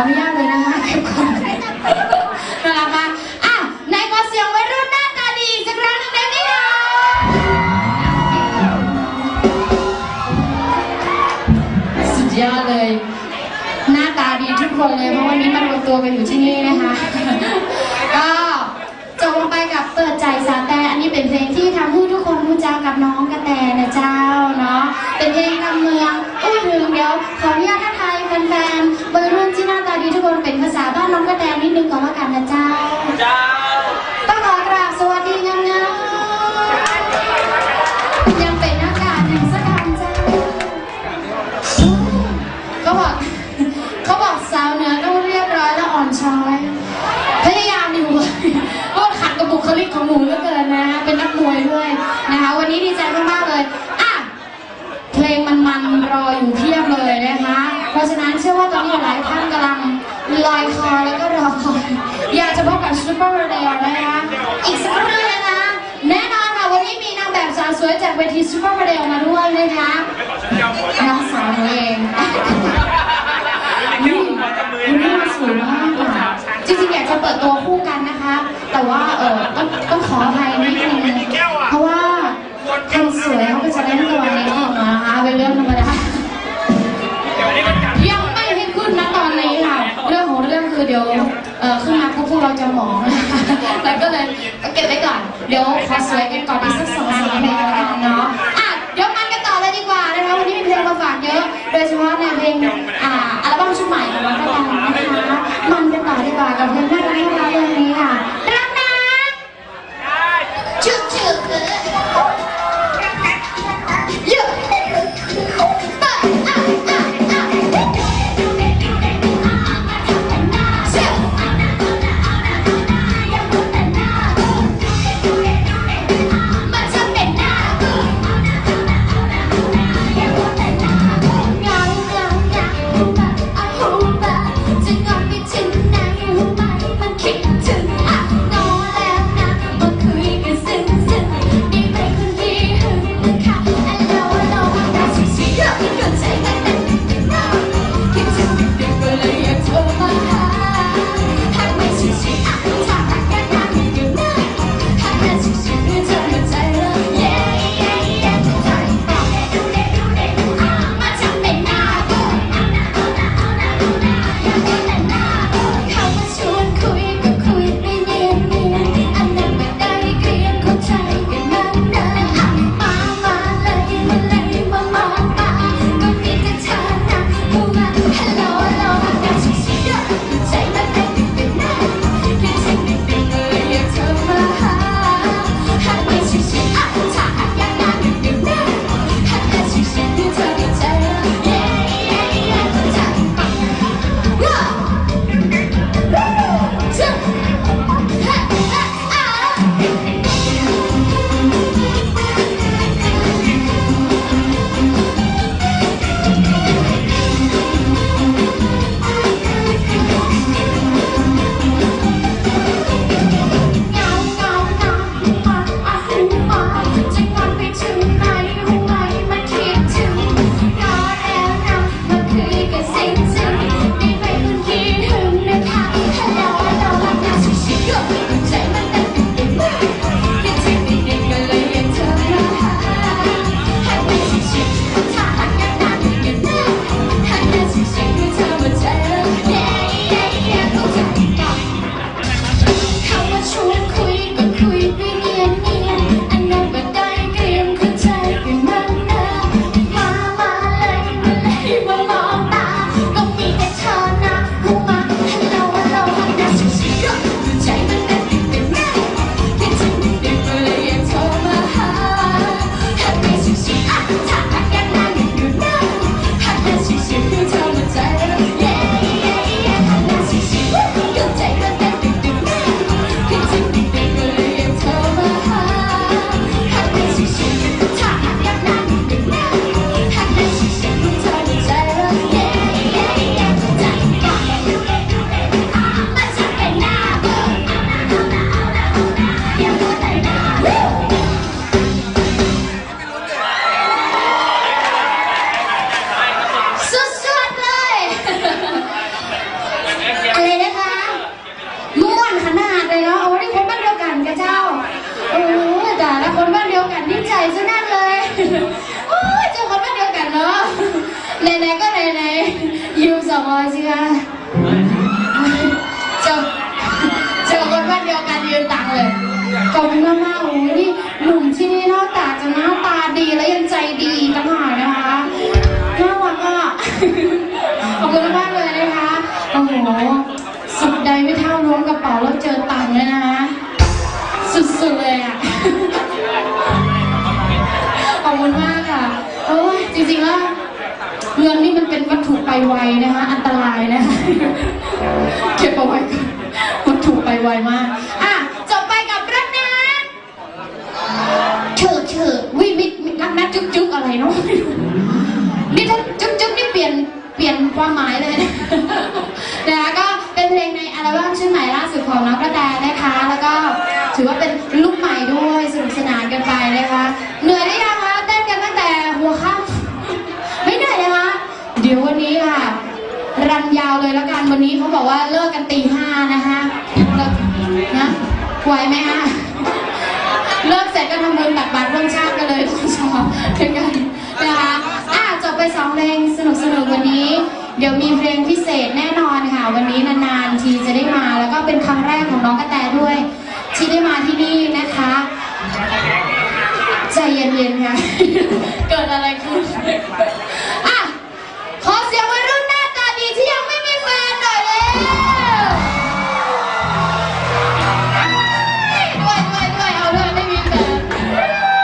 ออนุญาตเลยนะคะเก็บก่อนนะคะอะในขอเสียงวัยรุ่นหน้าตาดีอีกสักครั้งหนึ่งได้ไหมคะสุดยอดเลย หน้าตาดีทุกคนเลยเพราะวันนี้มารวมตัวกันอยู่ที่นี่นะคะก็จบลงไปกับเปิดใจสาแต่อันนี้เป็นเพลงที่ทำให้ทุกคนรู้จักกับน้องกระแตนะเจ้าเนาะเป็นเพลงกำเมืองพูดถึงเดี๋ยวขออนุญาตทักทายแฟนๆวัยรุ่นที่น้าตา ดีทุกคนเป็นภาษาบ้านน้องกระแตนิดนึงก่อนละกันนะเจ้า เจ้า ต้องขอกราบสวัสดีงามๆยังเป็นหน้ากากหนึ่งสักคำเจ้าเขาบอกเขาบอกสาวเหนือต้องเรียบร้อยและอ่อนช้อย พยายามอยู่เพราะว่าขัดกับบุคลิกของหนูเหลือเกินนะ เป็นนักมวยด้วยนะคะ วันนี้ดีใจมากๆเลยอะเพลงมันๆรออยู่เพียบเลยนะคะ เพราะฉะนั้นเชื่อว่าตอนนี้หลายท่านกำลังลอยคอแล้วก็รอคอยอยากจะพบกับซูเปอร์เดลนะคะอีกสักครู่นะคะแน่นอนค่ะวันนี้มีนางแบบสาวสวยจากเวทีซูเปอร์เดลมาด้วยนะคะน้องสาวหนูเอง พ โอ้ด่าแล้คนบ้านเดียวกันดีใจซนั่นเลยเจ้คนบ้านเดียวกันเนาะไหนๆก็ไหนๆยืมสองร้อยสิคะจ้าเจ้คนบ้านเดียวกันยืมตังเลยขอบคุณมากๆโอ้ยนี่หนุ่มที่นี่นอกจาก ไปไวนะคะอันตรายนะคะเก็บเอาไว้ก่อนวัตถุไปไวมากอะจบไปกับรักนะเฉิดเฉิดวิมิตรักนะจุ๊บจุ๊บอะไรเนาะนี่ถ้าจุ๊บจุ๊บนี่เปลี่ยนเปลี่ยนความหมายเลยนะนะคะก็เป็นเพลงในอัลบั้มชื่อใหม่ล่าสุดของน้องกระแตนะคะ แล้วก็ถือว่าเป็นลูกใหม่ด้วยสนุกสนานกันไปนะคะ วันนี้เขาบอกว่าเลิกกันตีห้านะคะเลิกนะไหวไหมคะเลิกเสร็จก็ทำบุญตักบาตรร่วมชาติกันเลยคุณชอบด้วยกันนะคะอะจบไปสองเพลงสนุกสนุกวันนี้ เดี๋ยวมีเพลงพิเศษแน่นอน